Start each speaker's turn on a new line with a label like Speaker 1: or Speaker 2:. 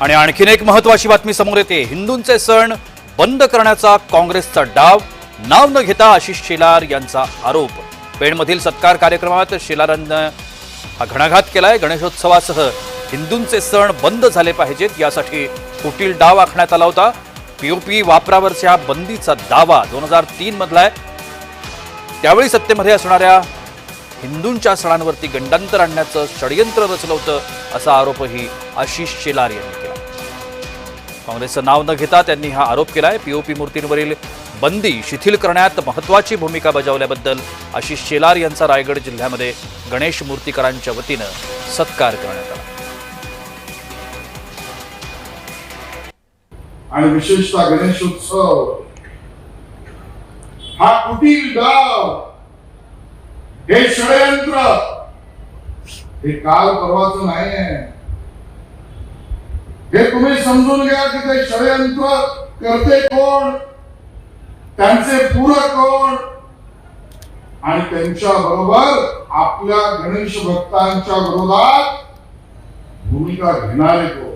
Speaker 1: आणि आणखीन एक महत्वाची बातमी समोर येते. हिंदूंचे सण बंद करण्याचा काँग्रेसचा डाव नाव न घेता आशिष शेलार यांचा आरोप. पेणमधील सत्कार कार्यक्रमात शेलारांना हा घणाघात केलाय. गणेशोत्सवासह हिंदूंचे सण बंद झाले पाहिजेत. यासाठी कुटील डाव आखण्यात आला होता. पीओपी वापरावरच्या बंदीचा दावा दोन हजार तीन मधला आहे. त्यावेळी सत्तेमध्ये असणाऱ्या हिंदूंच्या सणांवरती गंडांतर आणण्याचं षडयंत्र रचलं होतं असा आरोपही आशिष शेलार यांनी केला. काँग्रेसचं नाव न घेता त्यांनी हा आरोप केलाय. पीओपी मूर्तींवरील बंदी शिथिल करण्यात महत्वाची भूमिका बजावल्याबद्दल आशिष शेलार यांचा रायगड जिल्ह्यामध्ये गणेश मूर्तीकरांच्या वतीनं सत्कार करण्यात आला.
Speaker 2: आणि विशेषतः गणेशोत्सव हा कुटील डाव हे षडयंत्र. हे काल परवाच नाही आहे हे तुम्ही समजून घ्या की ते षडयंत्र करते कोण? त्यांचे पूरक कोण? आणि त्यांच्या बरोबर आपल्या गणेश भक्तांच्या विरोधात भूमिका घेणारे कोण?